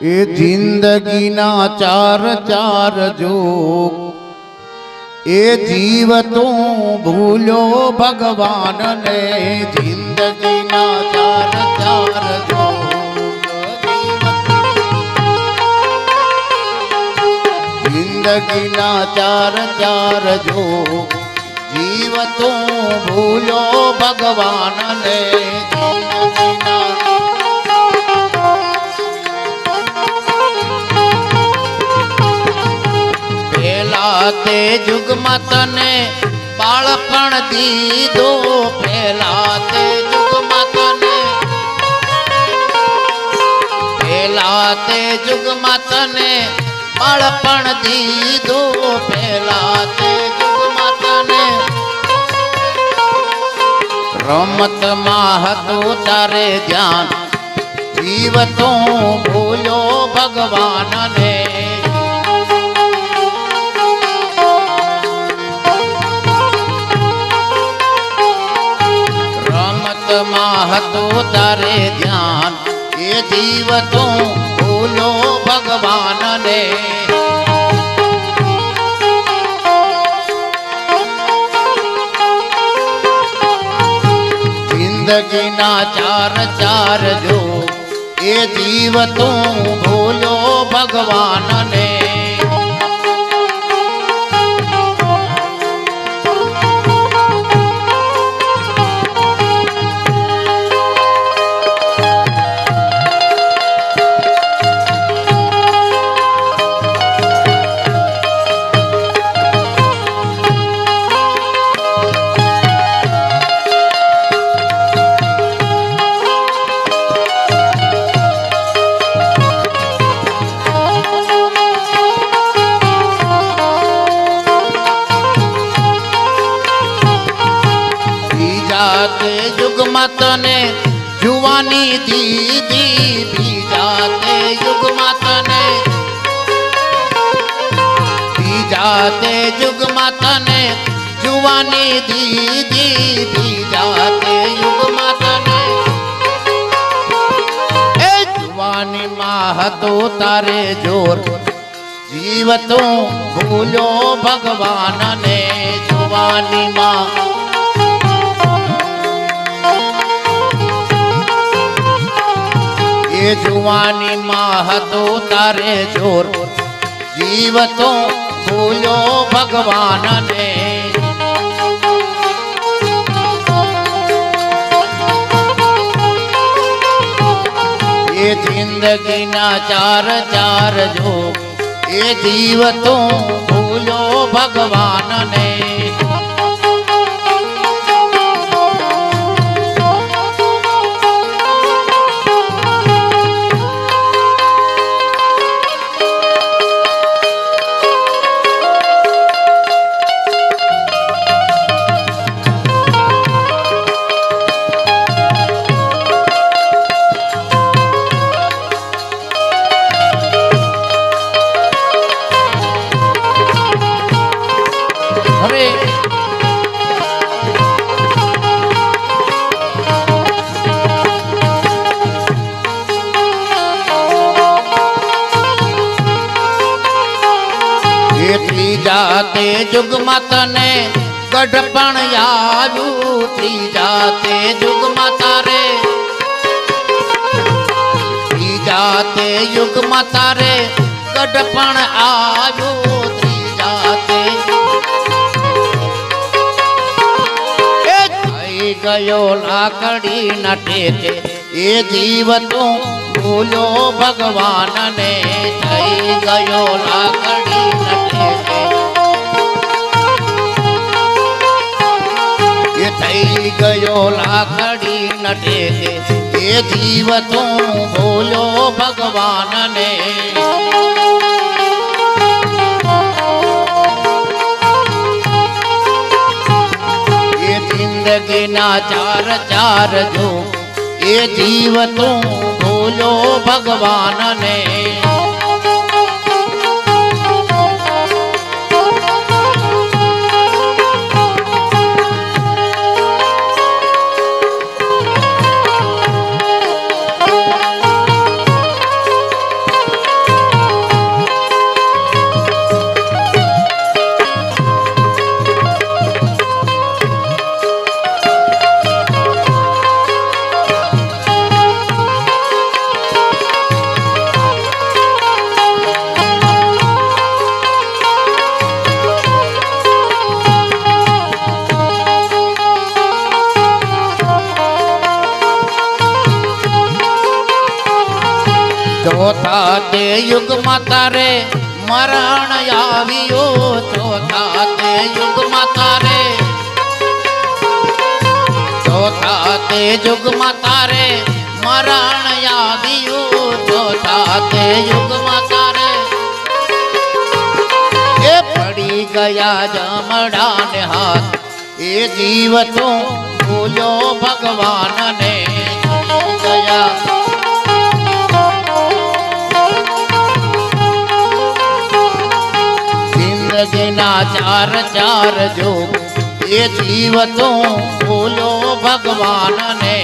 એ જિંદગીના ચાર ચાર જોગ એ જીવ તું ભૂલ્યો ભગવાનને. જિંદગીના ચાર ચાર જોગ જિંદગીના ચાર ચાર જોગ જીવ તું ભૂલ્યો ભગવાનને. તે યુગમાં તને બાળપણ દીધો પેલા તે યુગમાં તને પેલા તે યુગમાં તને બાળપણ દીધો પેલા તે યુગમાં તને રમતમાં હતું તારે ધ્યાન જીવ તું ભૂલ્યો ભગવાનને. ધ્યાન. એ જીવ તું ભૂલો ભગવાનને. જિંદગીના ચાર ચાર જો એ જીવ તું ભૂલો ભગવાનને. જુવાની દીધી બીજા તે યુગમાં તને બીજા તે યુગમાં તને જુવાની દીધી બીજા તે યુગમાં તને એ જુવાનીમાં હતો તારે જોર જીવ તું ભૂલ્યો ભગવાનને જુવાનીમાં એ જુવાનીમાં હતો તારે જોર. જીવ તો ભૂલ્યો ભગવાનને. એ જિંદગીના ચાર ચાર જો. એ જીવ તો ભૂલ્યો ભગવાનને. ગઢપણ આવ્યું ત્રીજા તે જુગમાં તારે ત્રીજા તે યુગમાં તારે ગઢપણ આવ્યું ત્રીજા ગયો લાકડી નટે તે, એ જીવ તું ભૂલો ભગવાનને. થઈ ગયો લાકડી ના થઈ ગયો લાકડી નટે એ જીવ તું ભૂલો ભગવાનને. એ જિંદગીના ચાર ચાર જો એ જીવ તું ભૂલો ભગવાનને. યુગમાં તારે મરણ આવ્યો ચોથા તે યુગમાં તારે ચોથા તે યુગમાં તારે મરણ આવ્યું ચોથા તે યુગમાં તારે એ પડી ગયા જમડાને હાથ, એ જીવ તું ભૂલ્યો ભગવાનને. ગયા જિંદગીના ચાર ચાર જોગ એ જીવતો બોલો ભગવાનને.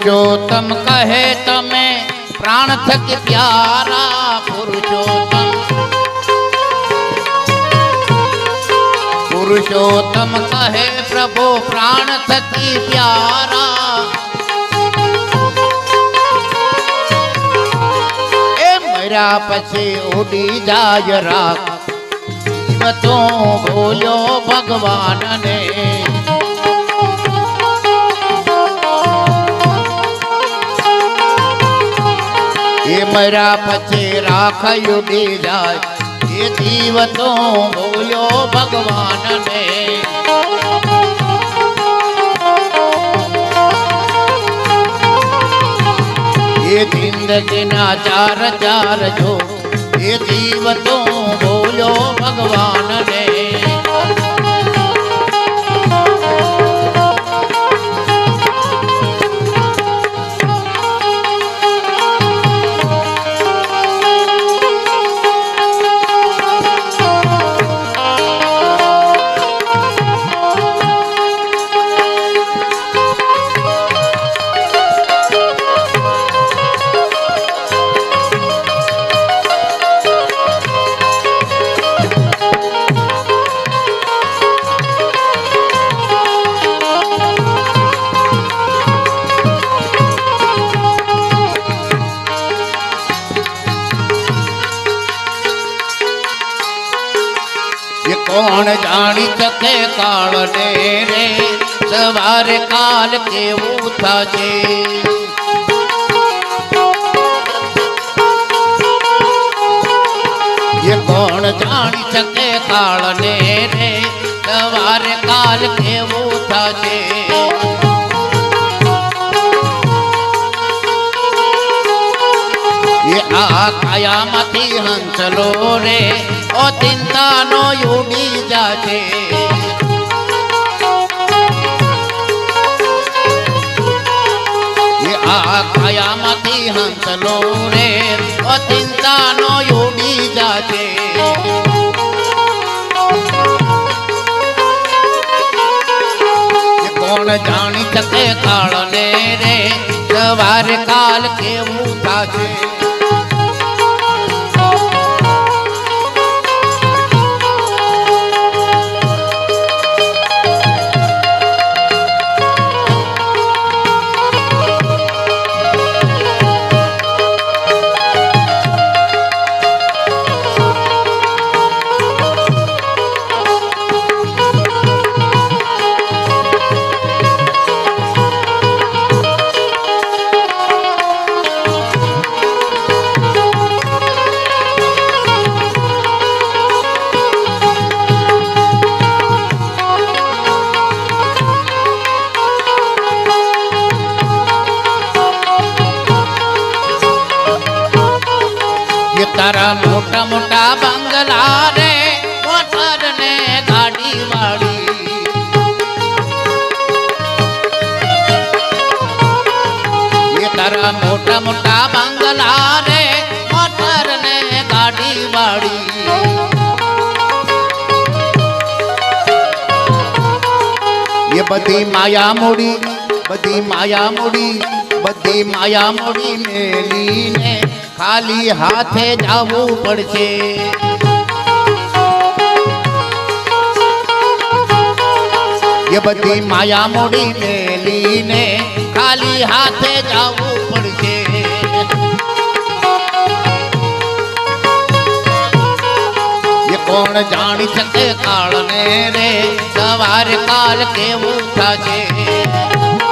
पुरुषोत्तम कहे तमे प्राण थक प्यारा पुरुषोत्तम। पुरुषोत्तम कहे प्रभु प्राण थक प्यारा। ए मेरा पछे उड़ी जाय राख। तो बोलो भगवान ने એ મર્યા પછી રાખાયું બીજા એ જીવ તો બોલ્યો ભગવાન ને એ જિંદગીના ચાર ચાર જો. એ જીવ તો બોલ્યો ભગવાનને. એ શકે કાળ ને રે, સવારે કાલ કેવું થશે એ કોણ જાણી શકે કાળ ને રે, સવારે કાલ કેવું થશે એ આ કાયામાંથી હંસલો રે, ઓ ચિંતાનો ઉડી જાશે આ કાયામાંથી હંસલો રે ચિંતાનો ઉડી જાતે કોણ જાણી શકે કાળને રે? સવારે કાલ કેવું થશે? માયા મૂડી બધી માયા મોડી બધી માયા મોડી મેલીને ખાલી હાથે જવું પડશે. એ બધી માયા મોડી મેલીને ખાલી હાથે જવું પડશે. કોણ જાણી શકે કાળને રે? સવારે કાલ કેવું થશે?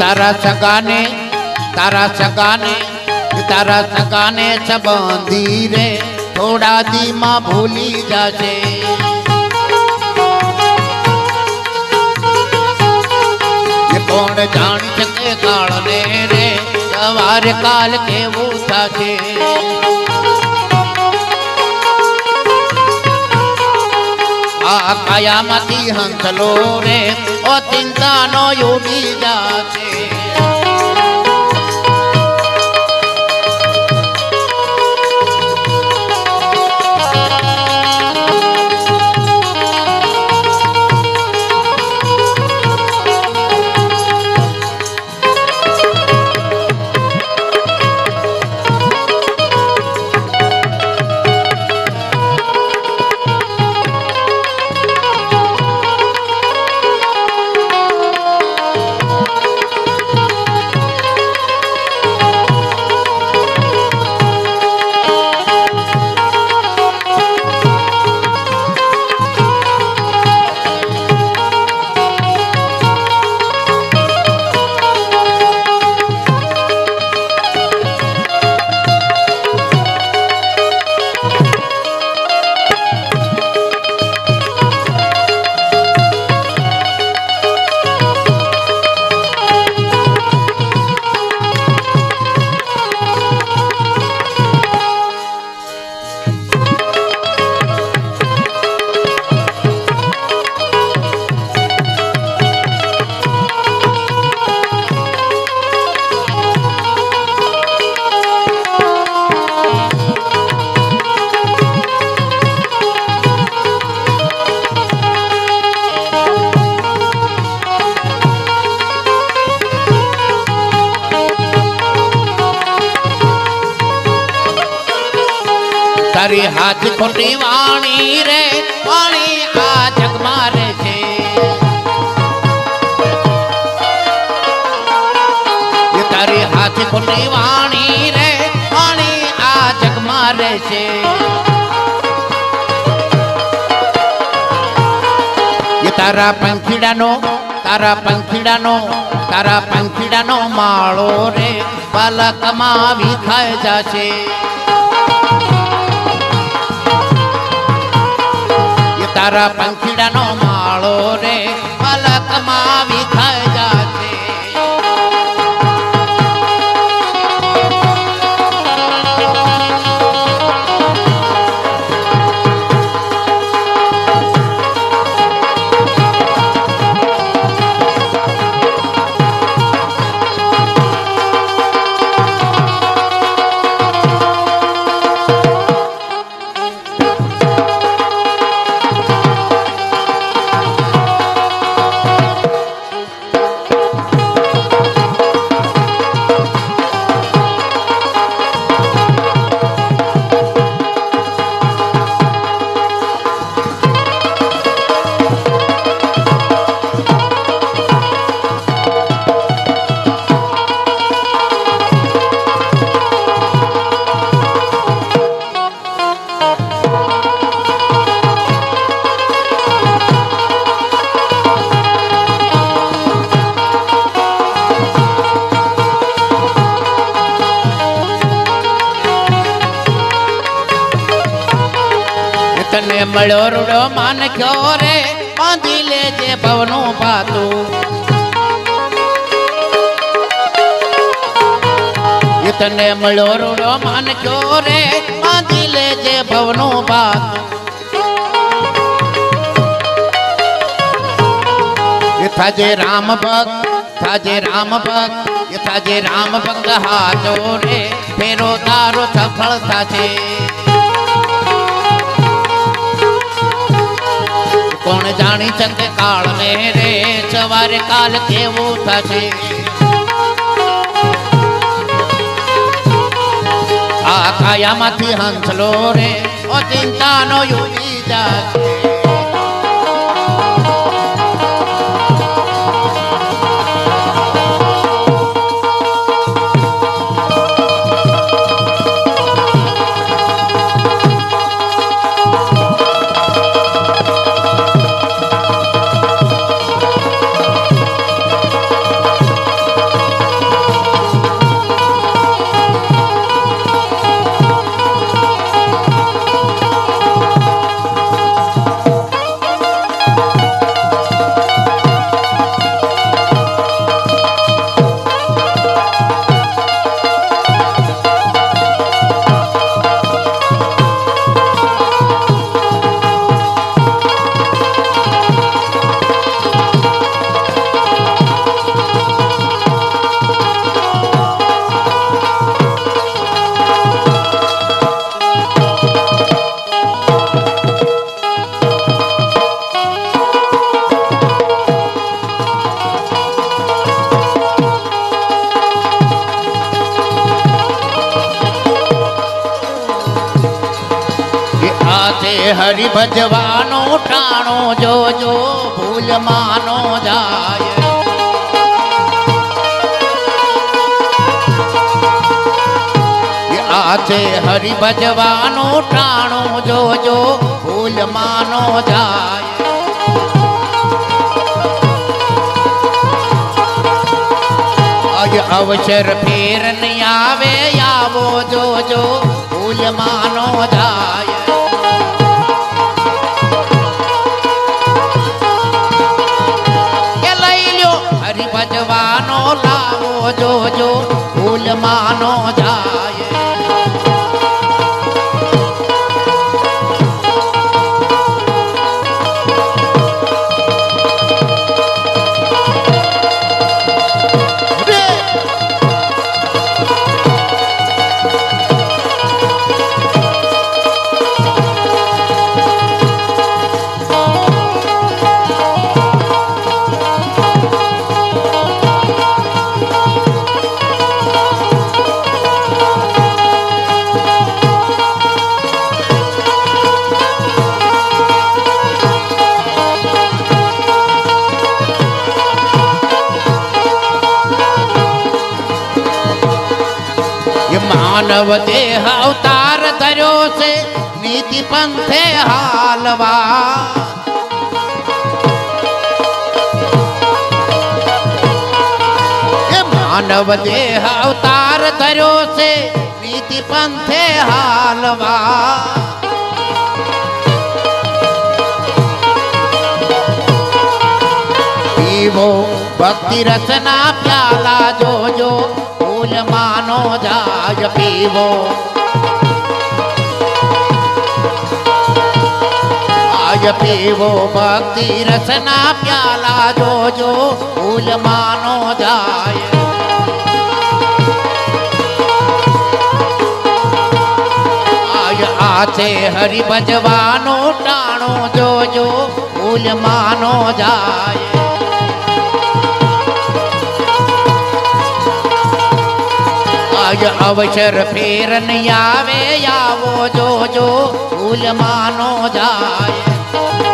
તારા સગાને તારા સગાને તારા સગાને સંબંધી રે, થોડા દીમાં ભૂલી જશે કોણ જાણી શકે કાળને રે, સવારે કાલ કેવું થશે? આ કાયામાંથી હંસલો રે, ઓ ચિંતાનો યોગી જાશે તારી હાથ ખોટી વાણી રે, વાણી આ જગમાં રે છે. તારી હાથ ખોટી વાણી રે, વાણી આ જગમાં રે છે. તારા પંખીડાનો તારા પંખીડાનો તારા પંખીડાનો માળો રે પલકમાં ખાઈ જશે. તારા પંખીડાનો માળો રે પલકમાં વિખાય મળ્યો રૂડો માન ક્યો રે? બાંધી લેજે ભવનું પાતું તને મળો રૂડો માન ક્યો રે? બાંધી લેજે ભવનું પાતું થાજે રામ ભક્ત, થાજે રામ ભક્ત, એ થાજે રામ ભક્ત હાચો રે. ફેરો તારો સફળ થાશે કોણ જાણી ચંદ કાળ ને રે, સવારે કાલ કેવું થશે? આ કાયામાંથી હંસલો રે, ઓ ચિંતાનો યોગી જાશે હરિ ભજવાનો ટાણો જોજો ભૂલ માનો જાય. આજે હરિ ભજવાનો ટાણો જોજો ભૂલ માનો જાય. અવસર ફેર નહીં આવે આવો જોજો ભૂલ માનો જાય. જોજો ભૂલ માનો જાય માનવ દેહ અવતાર ધર્યો છે નીતિ પંથે હાલવા એ માનવ દેહ અવતાર ધર્યો છે નીતિ પંથે હાલવા પીવો ભક્તિ રસના પ્યાલા જોજો ફૂલ માનો જાય પીવો. આજ પીવો, ભક્તિ રસના પ્યાલા જોજો ફૂલ માનો જાય. આય આથે હરિ ભજવાનો ટાણો જોજો ફૂલ માનો જાય. આજ અવસર ફેર આવે આવો જોજો ફૂલ માનો જાય.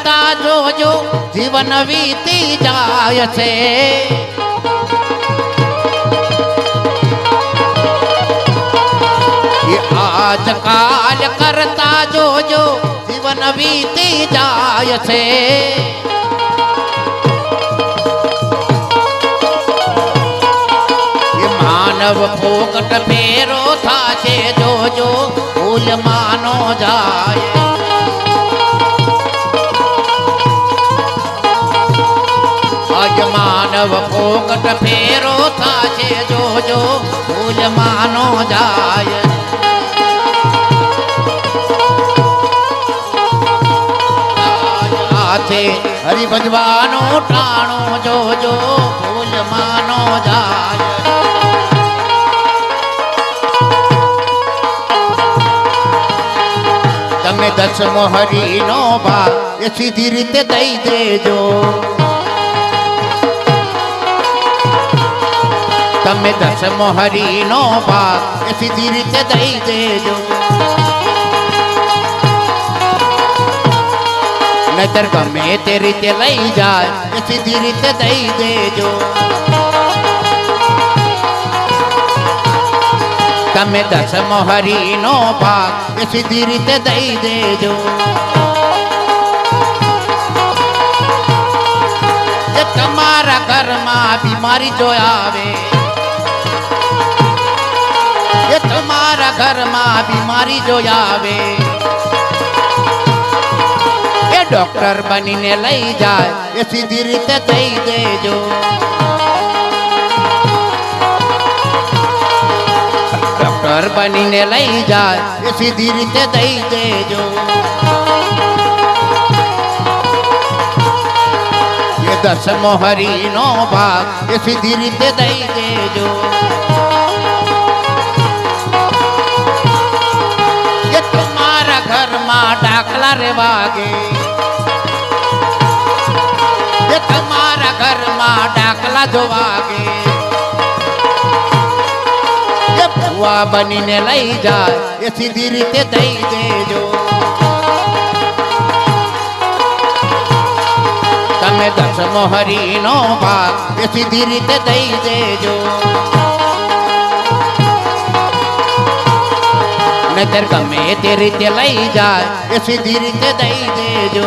કરતા જોજો, જીવન વીતી જાય છે. આજકાલ કરતા જોજો, જીવન વીતી જાય છે. માનવ ફોકટ ફેરો થાશે જોજો ફૂલ માનો જાય. અજ માનવ ફોકટ ફેરો થાશે જોજો ભૂલ માનો જાય હાથે હરિ ભજવાનો ટાણો જોજો ભૂલ માનો જાય તમે દસમો હરિનો ભાગ એ સીધી રીતે દઈ દેજો તમે દસમો હરિનો ભાગ એ સીધી રીતે દઈ દેજો. નહીતર ગમે તે રીતે લઈ જાય એ સીધી રીતે દઈ દેજો. તમે દસમો હરિનો ભાગ એ સીધી રીતે દઈ દેજો. તમારા ઘરમાં બીમારી જો આવે એ તમારા ઘરમાં બીમારી જો આવે. એ ડોક્ટર બનીને લઈ જાય, એ સીધી રીતે થઈ દેજો. ડોક્ટર બનીને લઈ જાય, એ સીધી રીતે દઈ દેજો. એ દસમો હરિનો ભાગ, એ સીધી રીતે દઈ દેજો. દાખલા વાગે. તમારા ઘરમાં ડાકલા જો ભુવા બનીને લઈ જાય, એ સીધી રીતે દઈ દેજો. તમે દસમો હરીનો ભાગ એ સીધી રીતે દઈ દેજો. નહીતર ગમે તે રીતે લઈ જાય. એ સીધી રીતે દઈ દેજો.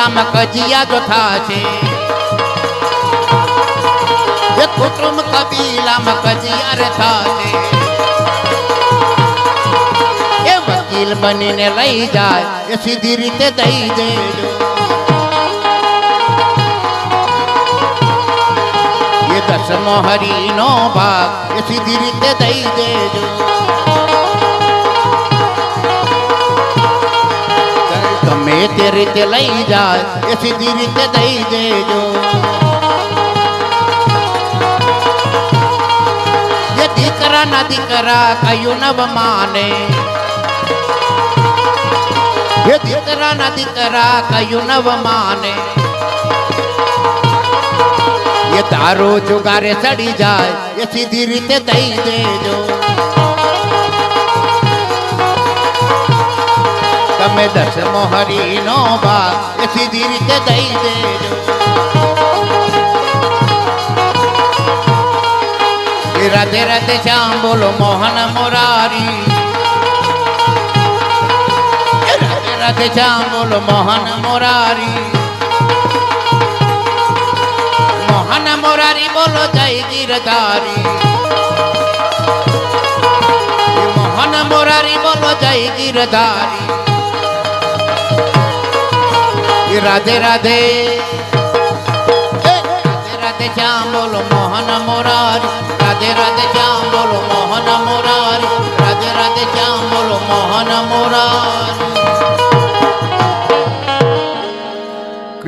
કબીલામાં કજિયા જો થાશે એ કુટુંબ કબીલામાં કજિયા રે થાશે એ વકીલ બનીને લઈ જાય, એ સીધી રીતે દઈ દેજો. એ દસમો હરિનો ભાગ એ સીધી રીતે દઈ દેજો. ગમે તે રીતે લઈ જાય એ સીધી રીતે દઈ દેજો એ દીકરા ના દીકરા કયું નવ માને એ દીકરા ના દીકરા કયું નવ માને એ તારો જુગારે ચડી જાય એ સીધી રીતે દઈ દેજો તમે દસમો હરિનો ભાગ, એ સીધી રીતે દઈ દેજો. રાધે રાધે શ્યામ બોલો, મોહન મોરારી. રાધે રાધે શ્યામ બોલો, મોહન મોરારી. મોહન મોરારી બોલો, જય ગીરધારી. મોહન મોરારી બોલો, જય ગીરધારી. રાધે રાધે. રાધે રાધે શ્યામ બોલો મોહન મોરારી. રાધે રાધે શ્યામ બોલો મોહન મોરારી. રાધે રાધે શ્યામ બોલો મોહન મોરારી.